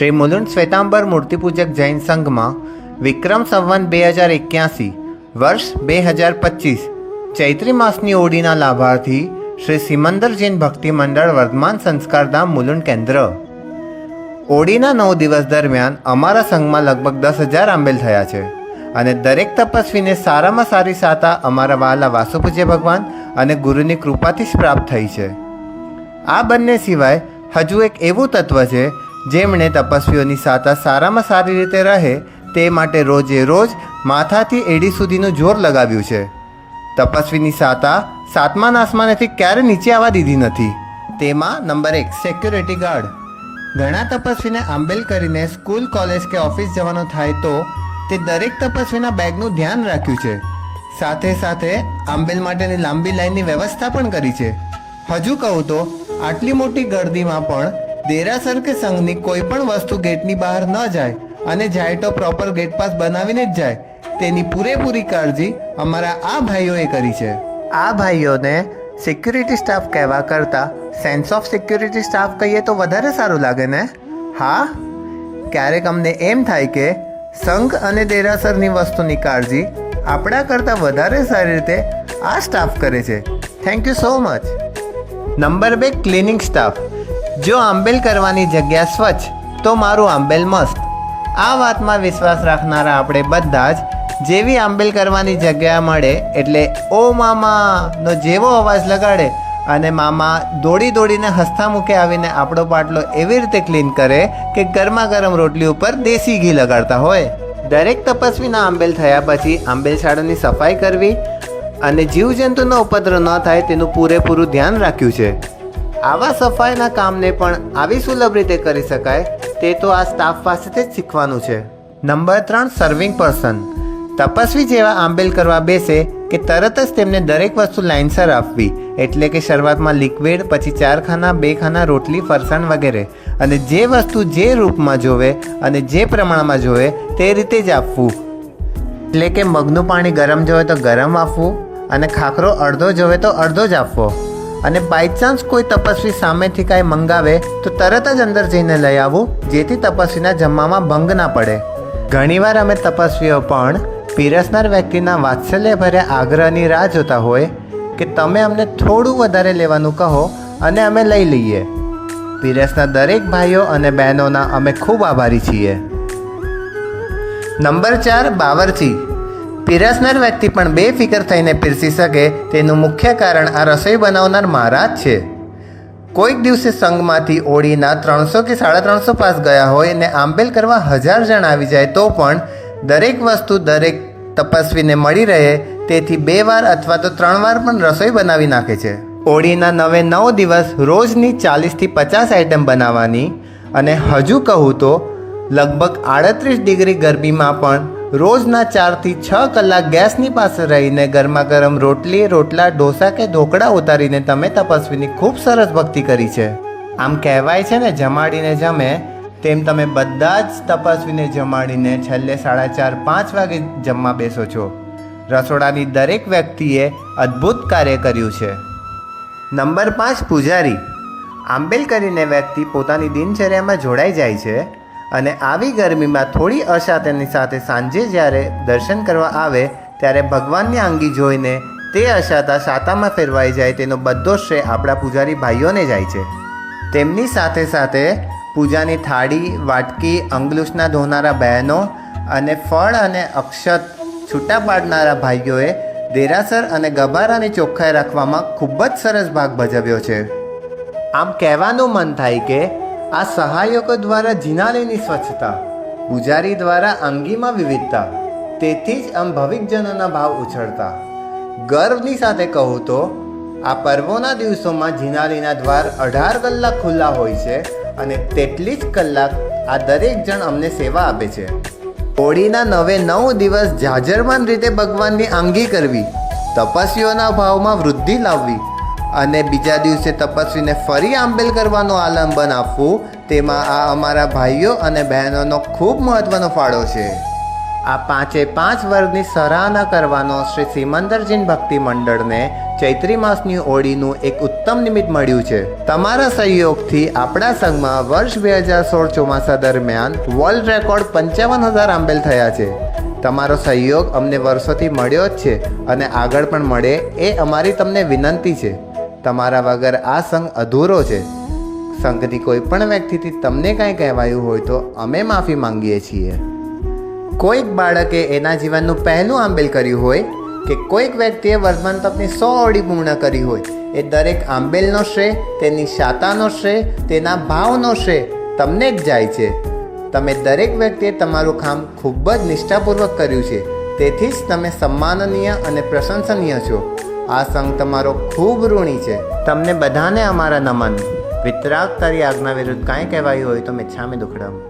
શ્રી મુલુંડ શ્વેતાંબર મૂર્તિપૂજક જૈન સંઘમાં વિક્રમ સંવંત બે હજાર એક્યાસી વર્ષ બે હજાર પચીસ ચૈત્રી માસની ઓડીના લાભાર્થી શ્રી સિમંદર જૈન ભક્તિ મંડળ વર્ધમાન સંસ્કારધામ મુલુંડ કેન્દ્ર. ઓડીના નવ દિવસ દરમિયાન અમારા સંઘમાં લગભગ દસ હજાર આંબેલ થયા છે અને દરેક તપસ્વીને સારામાં સારી સાતા અમારા વાલા વાસુપૂજ્ય ભગવાન અને ગુરુની કૃપાથી જ પ્રાપ્ત થઈ છે. આ બંને સિવાય હજુ એક એવું તત્વ છે જેમણે તપસ્વીઓની સાતા સારામાં સારી રીતે રહે, તે માટે રોજે રોજ માથાથી એડી સુધીનું જોર લગાવ્યું છે. તપસ્વીની સાતા સાતમા આસમાનેથી ક્યારે નીચે આવવા દીધી નથી. તેમાં નંબર એક સિક્યુરિટી ગાર્ડ ઘણા તપસ્વીને આંબેલ કરીને સ્કૂલ, કોલેજ કે ઓફિસ જવાનો થાય તો તે દરેક તપસ્વીના બેગનું ધ્યાન રાખ્યું છે. સાથે સાથે આંબેલ માટેની લાંબી લાઈનની વ્યવસ્થા પણ કરી છે. હજુ કહું તો, આટલી મોટી ગર્દીમાં પણ દેરાસર કે સંઘની કોઈ પણ વસ્તુ ગેટની બહાર ન જાય અને જાય તો પ્રોપર ગેટ પાસ બનાવીને જ જાય. તેની પૂરેપૂરી કાળજી અમારા આ ભાઈઓએ કરી છે. આ ભાઈઓને સિક્યુરિટી સ્ટાફ કહેવા કરતાં સેન્સ ઓફ સિક્યુરિટી સ્ટાફ કહીએ તો વધારે સારું લાગે ને? હા? ક્યારેક અમને એમ થાય કે સંઘ અને દેરાસરની વસ્તુની કાળજી આપણા કરતાં વધારે સારી રીતે આ સ્ટાફ કરે છે. Thank you so much number બે ક્લિનિંગ સ્ટાફ જો આંબેલ કરવાની જગ્યા સ્વચ્છ, તો મારું આંબેલ મસ્ત. આ વાતમાં વિશ્વાસ રાખનારા આપણે બધા જ, જેવી આંબેલ કરવાની જગ્યા મળે એટલે ઓ મામાનો જેવો અવાજ લગાડે અને મામા દોડી દોડીને હસતા મૂકે આવીને આપણો પાટલો એવી રીતે ક્લીન કરે કે ગરમા ગરમ રોટલી ઉપર દેશી ઘી લગાડતા હોય. દરેક તપસ્વીના આંબેલ થયા પછી આંબેલ શાળાની સફાઈ કરવી અને જીવજંતુનો ઉપદ્રવ ન થાય તેનું પૂરેપૂરું ધ્યાન રાખ્યું છે. આવા સફાઈના કામને પણ આવી સુલભ રીતે કરી શકાય, તે તો આ સ્ટાફ પાસેથી જ શીખવાનું છે. નંબર ત્રણ સર્વિંગ પર્સન તપસ્વી જેવા આંબેલ કરવા બેસે કે તરત જ તેમને દરેક વસ્તુ લાઇનસર આપવી, એટલે કે શરૂઆતમાં લિક્વિડ પછી ચાર ખાના, બે ખાના, રોટલી, ફરસાણ વગેરે. અને જે વસ્તુ જે રૂપમાં જોવે અને જે પ્રમાણમાં જોવે, તે રીતે જ આપવું. એટલે કે મગનું પાણી ગરમ જોવે તો ગરમ આપવું અને ખાખરો અડધો જોવે તો અડધો જ આપવો. અને બાય ચાન્સ કોઈ તપસ્વી સામેથી કાંઈ મંગાવે, તો તરત જ અંદર જઈને લઈ આવવું જેથી તપસ્વીના જમવામાં ભંગ ના પડે. ઘણીવાર અમે તપસ્વીઓ પણ પીરસનાર વ્યક્તિના વાત્સલ્યભરે આગ્રહની રાહ જોતા હોય કે તમે અમને થોડું વધારે લેવાનું કહો અને અમે લઈ લઈએ. પીરસના દરેક ભાઈઓ અને બહેનોના અમે ખૂબ આભારી છીએ. નંબર ચાર બાવરચી પીરસનાર વ્યક્તિ પણ બેફિકર થઈને પીરસી શકે તેનું મુખ્ય કારણ આ રસોઈ બનાવનાર મહારાજ છે. કોઈક દિવસે સંઘમાંથી ઓળીના ત્રણસો કે સાડા ત્રણસો પાસ ગયા હોય અને આંબેલ કરવા હજાર જણ આવી જાય તો પણ દરેક વસ્તુ દરેક તપસ્વીને મળી રહે, તેથી બે વાર અથવા તો ત્રણ વાર પણ રસોઈ બનાવી નાખે છે. ઓળીના નવે નવ દિવસ રોજની ચાલીસથી પચાસ આઈટમ બનાવવાની અને હજુ કહું તો લગભગ આડત્રીસ ડિગ્રી ગરમીમાં પણ રોજના ચારથી છ કલાક ગેસની પાસે રહીને ગરમા ગરમ રોટલી, રોટલા, ઢોસા કે ઢોકળા ઉતારીને તમે તપસ્વીની ખૂબ સરસ ભક્તિ કરી છે. આમ કહેવાય છે ને, જમાડીને જમે તેમ તમે બધા જ તપસ્વીને જમાડીને છેલ્લે સાડા ચાર, પાંચ વાગે જમવા બેસો છો. રસોડાની દરેક વ્યક્તિએ અદ્ભુત કાર્ય કર્યું છે. નંબર પાંચ, પૂજારી. આંબેલ કરીને વ્યક્તિ પોતાની દિનચર્યામાં જોડાઈ જાય છે. અને આવી ગરમીમાં થોડી અશાંતિની સાથે સાંજે જ્યારે દર્શન કરવા આવે, ત્યારે ભગવાનની આંગી જોઈને તે અશાતા સાતામાં ફેરવાઈ જાય તેનો બધો શ્રેય આપણા પૂજારી ભાઈઓને જાય છે. તેમની સાથે સાથે પૂજાની થાળી, વાટકી, અંગલુસના ધોનારા બહેનો અને ફળ અને અક્ષત છૂટા પાડનારા ભાઈઓએ દેરાસર અને ગભારાની ચોખ્ખાઈ રાખવામાં ખૂબ જ સરસ ભાગ ભજવ્યો છે. આમ કહેવાનું મન થાય કે આ સહાયકો દ્વારા જિનાલયની સ્વચ્છતા, પૂજારી દ્વારા અંગીમાં વિવિધતા, તેથી જ આમ ભવિકજનોના ભાવ ઉછળતા. ગર્વની સાથે કહું તો, આ પર્વોના દિવસોમાં જિનાલીના દ્વાર અઢાર કલાક ખુલ્લા હોય છે અને તેટલી જ કલાક આ દરેક જણ અમને સેવા આપે છે. હોળીના નવે નવ દિવસ જાજરમાન રીતે ભગવાનની આંગી કરવી તપસ્વીઓના ભાવમાં વૃદ્ધિ લાવવી અને બીજા દિવસે તપસ્વીને ફરી આંબેલ કરવાનો આલંબન આપવું, તેમાં આ અમારા ભાઈઓ અને બહેનોનો ખૂબ મહત્વનો ફાળો છે. આ પાંચે પાંચ વર્ગની સરાહના કરવાનો શ્રી સિમંદરજીન ભક્તિ મંડળને ચૈત્રી માસની ઓળીનું એક ઉત્તમ નિમિત્ત મળ્યું છે. તમારા સહયોગથી આપણા સંઘમાં વર્ષ બે હજાર સોળ ચોમાસા દરમિયાન વર્લ્ડ રેકોર્ડ પંચાવન હજાર આંબેલ થયા છે. તમારો સહયોગ અમને વર્ષોથી મળ્યો જ છે અને આગળ પણ મળે એ અમારી તમને વિનંતી છે. તમારા વગર આ સંઘ અધૂરો છે. સંઘની કોઈ પણ વ્યક્તિથી તમને કાંઈ કહેવાયું હોય તો અમે માફી માંગીએ છીએ. કોઈક બાળકે એના જીવનનું પહેલું આંબેલ કર્યું હોય કે કોઈક વ્યક્તિએ વર્તમાન તપની સો ઓડી પૂર્ણ કરી હોય, એ દરેક આંબેલનો શ્રેય, તેની શાતાનો શ્રેય, તેના ભાવનો શ્રેય તમને જ જાય છે. તમે દરેક વ્યક્તિએ તમારું કામ ખૂબ જ નિષ્ઠાપૂર્વક કર્યું છે. તેથી જ તમે સન્માનનીય અને પ્રશંસનીય છો. આ સંઘ તમારો ખૂબ ઋણી છે. તમને બધાને અમારા નમન. વિતરાગ તારી આજ્ઞા વિરુદ્ધ કાંઈ કહેવાયું હોય તો મિચ્છામી દુખડમ